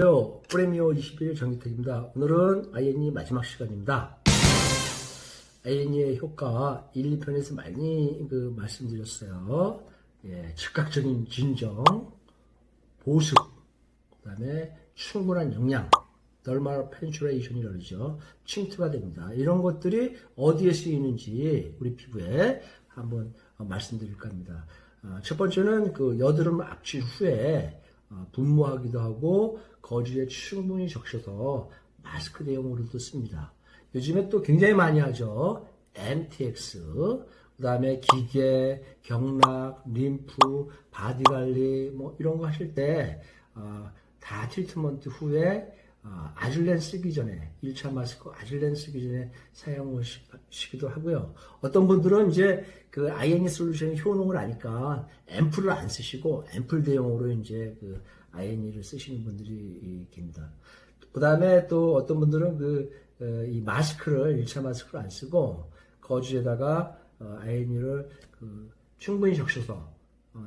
안녕하세요. 프레미어 21 정기택입니다. 오늘은 INE 마지막 시간입니다. INE의 효과 1, 2편에서 많이 그 말씀드렸어요. 예, 즉각적인 진정, 보습, 그 다음에 충분한 영양, 덜말 펜츄레이션이라고 그러죠. 침투가 됩니다. 이런 것들이 어디에 쓰이는지 우리 피부에 한번 어, 말씀드릴까 합니다. 아, 첫 번째는 그 여드름 압출 후에 어, 분무하기도 하고 거즈에 충분히 적셔서 마스크 대용으로도 씁니다. 요즘에 또 굉장히 많이 하죠. MTX, 그 다음에 기계, 경락, 림프, 바디 관리, 뭐 이런 거 하실 때, 어, 다 트리트먼트 후에 어, 아줄렌 쓰기 전에 1차 마스크 아줄렌 쓰기 전에 사용하시기도 하고요. 어떤 분들은 이제 그 INE 솔루션의 효능을 아니까 앰플을 안 쓰시고 앰플 대용으로 이제 그 INE를 쓰시는 분들이 계십니다. 그 다음에 또 어떤 분들은 그, 어, 이 마스크를 1차 마스크를 안 쓰고 거즈에다가 어, INE를 그 충분히 적셔서 어,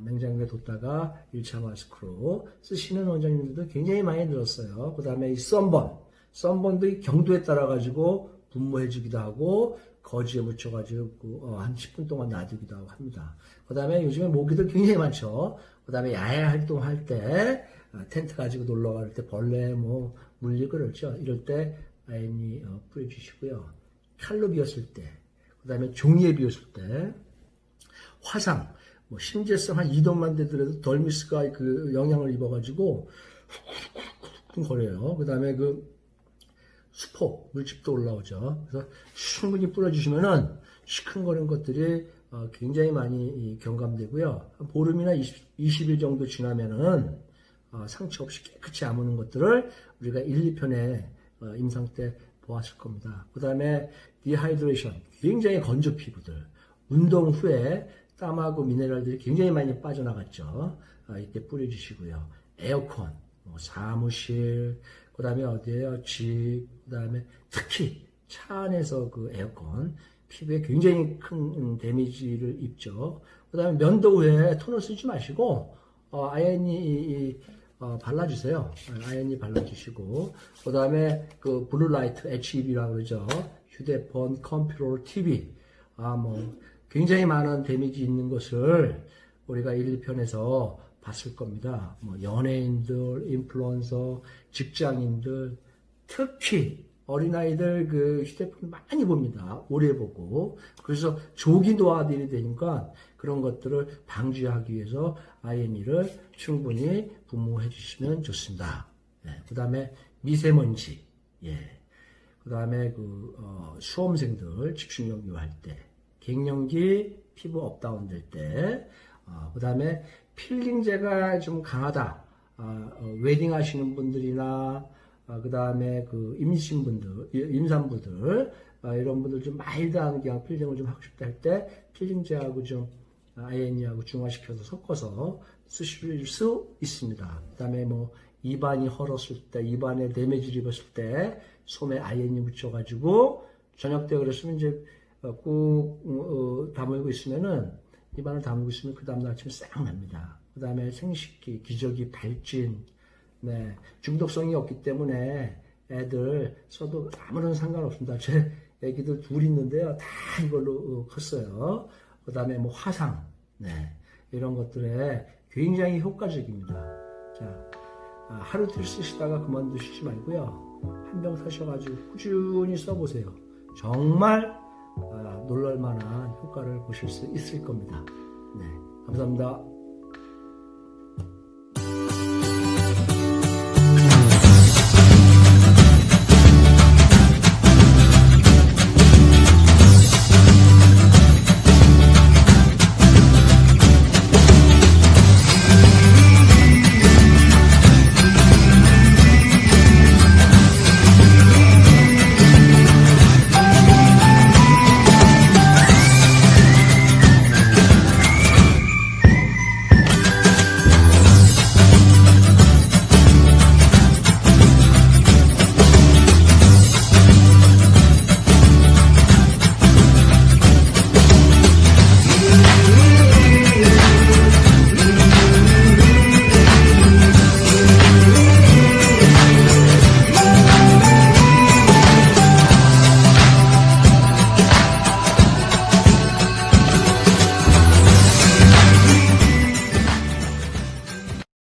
냉장고에 뒀다가 1차 마스크로 쓰시는 원장님들도 굉장히 많이 늘었어요. 그 다음에 이 썬번. 썬번도 이 경도에 따라 가지고 분무해주기도 하고 거즈에 묻혀가지고 어, 한 10분 동안 놔두기도 하고 합니다. 그 다음에 요즘에 모기들 굉장히 많죠. 그 다음에 야외 활동할 때 어, 텐트 가지고 놀러 갈 때 벌레 뭐 물리고 그렇죠. 이럴 때 아이니 어, 뿌려주시고요. 칼로 비었을 때, 그 다음에 종이에 비었을 때, 화상, 뭐 심재성 한 2도만 되더라도 덜미스가 그 영향을 입어가지고 쿵쿵쿵 거려요. 그 다음에 그 수포 물집도 올라오죠. 그래서 충분히 뿌려주시면은 시큰거리는 것들이 어, 굉장히 많이 경감되고요. 한 보름이나 20, 20일 정도 지나면은 어, 상처 없이 깨끗이 아무는 것들을 우리가 1, 2편에 어, 임상 때 보았을 겁니다. 그 다음에 디하이드레이션 굉장히 건조 피부들 운동 후에 땀하고 미네랄들이 굉장히 많이 빠져나갔죠. 이때 뿌려주시고요. 에어컨, 뭐 사무실, 그 다음에 어디에요? 집, 그 다음에 특히 차 안에서 그 에어컨, 피부에 굉장히 큰 음, 데미지를 입죠. 그 다음에 면도 후에 토너 쓰지 마시고, 어, 아연이 어, 발라주세요. 아연이 발라주시고, 그 다음에 그 블루라이트 HEB라고 그러죠. 휴대폰, 컴퓨터, TV, 아, 뭐, 굉장히 많은 데미지 있는 것을 우리가 1, 2편에서 봤을 겁니다. 뭐 연예인들, 인플루언서, 직장인들, 특히 어린아이들 그 휴대폰 많이 봅니다. 오래 보고. 그래서 조기 노화들이 되니까 그런 것들을 방지하기 위해서 INE를 충분히 분무해 주시면 좋습니다. 네, 그 다음에 미세먼지. 예. 그 다음에 그, 어, 수험생들 집중력 요할 때. 갱년기 피부 업다운 될 때, 어, 그 다음에 필링제가 좀 강하다. 어, 어, 웨딩 하시는 분들이나, 그 다음에 그 임신분들, 임산부들, 어, 이런 분들 좀 마일드한 그냥 필링을 좀 하고 싶다 할 때, 필링제하고 좀 아이엔이하고 중화시켜서 섞어서 쓰실 수 있습니다. 그 다음에 뭐, 입안이 헐었을 때, 입안에 데미지를 입었을 때, 솜에 아이엔이 묻혀가지고, 저녁 때 그랬으면 이제 꾹 어, 다물고 있으면은 입안을 다물고 있으면 그 다음날 아침에 싹 납니다. 그 다음에 생식기, 기저귀, 발진, 네 중독성이 없기 때문에 애들 써도 아무런 상관없습니다. 제 애기들 둘 있는데요, 다 이걸로 어, 컸어요. 그 다음에 뭐 화상, 네 이런 것들에 굉장히 효과적입니다. 자 아, 하루 이틀 쓰시다가 그만두시지 말고요. 한 병 사셔가지고 꾸준히 써보세요. 정말 아, 놀랄 만한 효과를 보실 수 있을 겁니다. 네, 감사합니다.